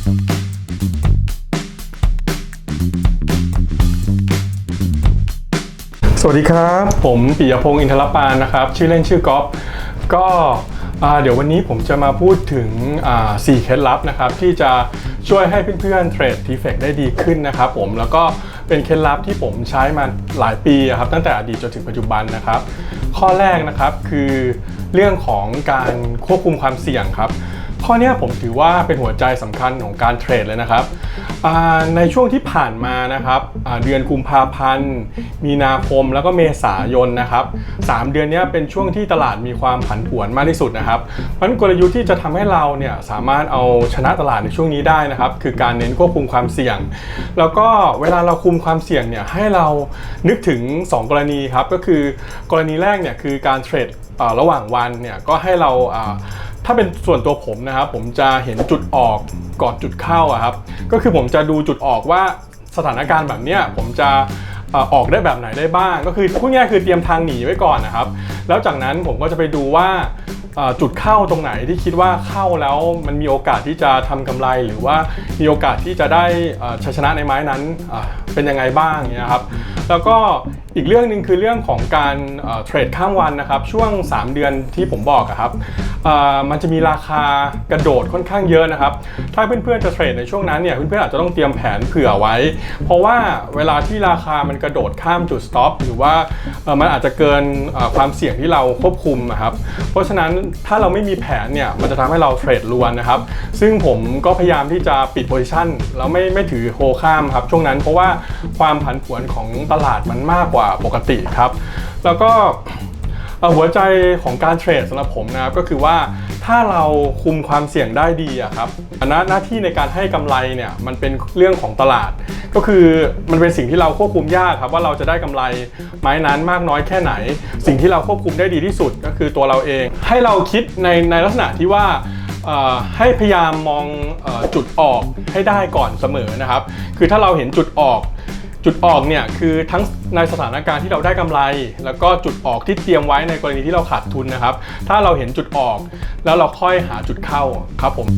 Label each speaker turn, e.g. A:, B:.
A: สวัสดีครับ ผมปิยพงศ์อินทรปานนะครับ ชื่อเล่นชื่อก๊อฟก็เดี๋ยววันนี้ผมจะมาพูดถึงอ่าสี่เคล็ดลับนะครับ ที่จะช่วยให้เพื่อนๆเทรดทีเฟกได้ดีขึ้นนะครับผมแล้วก็เป็นเคล็ดลับที่ผมใช้มาหลายปีอะครับตั้งแต่อดีตจนถึงปัจจุบันนะครับ ข้อแรกนะครับคือเรื่องของการควบคุมความเสี่ยงครับ ข้อนี้ผมถือว่าเป็นหัวใจสำคัญของการเทรดเลยนะครับ ในช่วงที่ผ่านมานะครับเดือนกุมภาพันธ์ มีนาคมแล้วก็เมษายนนะครับสามเดือนนี้เป็นช่วงที่ตลาดมีความผันผวนมากที่สุดนะครับเพราะฉะนั้นกลยุทธ์ที่จะทำให้เราเนี่ยสามารถเอาชนะตลาดในช่วงนี้ได้นะครับคือการเน้นควบคุมความเสี่ยง แล้วก็เวลาเราคุมความเสี่ยงเนี่ยให้เรานึกถึง 2 กรณีครับก็คือกรณีแรกเนี่ยคือการเทรดระหว่างวันเนี่ยก็ให้เรา ถ้าเป็นส่วนตัวผมนะครับ ผมจะเห็นจุดออกก่อนจุดเข้าอะครับ ก็คือผมจะดูจุดออกว่าสถานการณ์แบบเนี้ยผมจะออกได้แบบไหนได้บ้าง ก็คือพูดง่ายคือเตรียมทางหนีไว้ก่อนนะครับ แล้วจากนั้นผมก็จะไปดูว่า จุดเข้าตรงไหนที่คิดว่าเข้าแล้วมันมีโอกาสที่จะทำกำไร หรือว่ามีโอกาสที่จะได้ชัยชนะในไม้นั้นเป็นยังไงบ้างเนี้ยครับแล้วก็อีกเรื่องหนึ่งคือเรื่องของการเทรดข้ามวันนะครับช่วง 3 เดือนที่ผมบอกครับมันจะมีราคากระโดดค่อนข้างเยอะนะครับ ถ้าเพื่อนๆจะเทรดในช่วงนั้นเนี่ยเพื่อนๆอาจจะต้องเตรียมแผนเผื่อไว้ เพราะว่าเวลาที่ราคามันกระโดดข้ามจุด stop หรือว่ามันอาจจะเกินความเสี่ยงที่เราควบคุมอะครับเพราะฉะนั้นถ้าเราไม่มีแผนเนี่ยมันจะทำให้เราเทรดลวนนะครับ ซึ่งผมก็พยายามที่จะปิดโพซิชันแล้วไม่ไม่ถือโฮข้ามครับช่วงนั้นเพราะว่าความผันผวนของตลาดมันมากกว่าปกติครับ แล้วก็หัวใจของการเทรดสำหรับผมนะครับก็คือว่า ถ้าเราคุมความเสี่ยงได้ดีอะครับหน้าหน้าที่ในการให้กำไรเนี่ยมันเป็นเรื่องของตลาด ก็คือมันเป็นสิ่งที่เราควบคุมยากครับว่าเราจะได้กำไรไม้นั้นมากน้อยแค่ไหน สิ่งที่เราควบคุมได้ดีที่สุดก็คือตัวเราเอง ให้เราคิดในในลักษณะที่ว่าให้พยายามมองอจุดออกให้ได้ก่อนเสมอนะครับ คือถ้าเราเห็นจุดออก จุดออกเนี่ยคือทั้งในสถานการณ์ที่เราได้กำไร แล้วก็จุดออกที่เตรียมไว้ในกรณีที่เราขาดทุนนะครับ ถ้าเราเห็นจุดออก แล้วเราค่อยหาจุดเข้าครับผม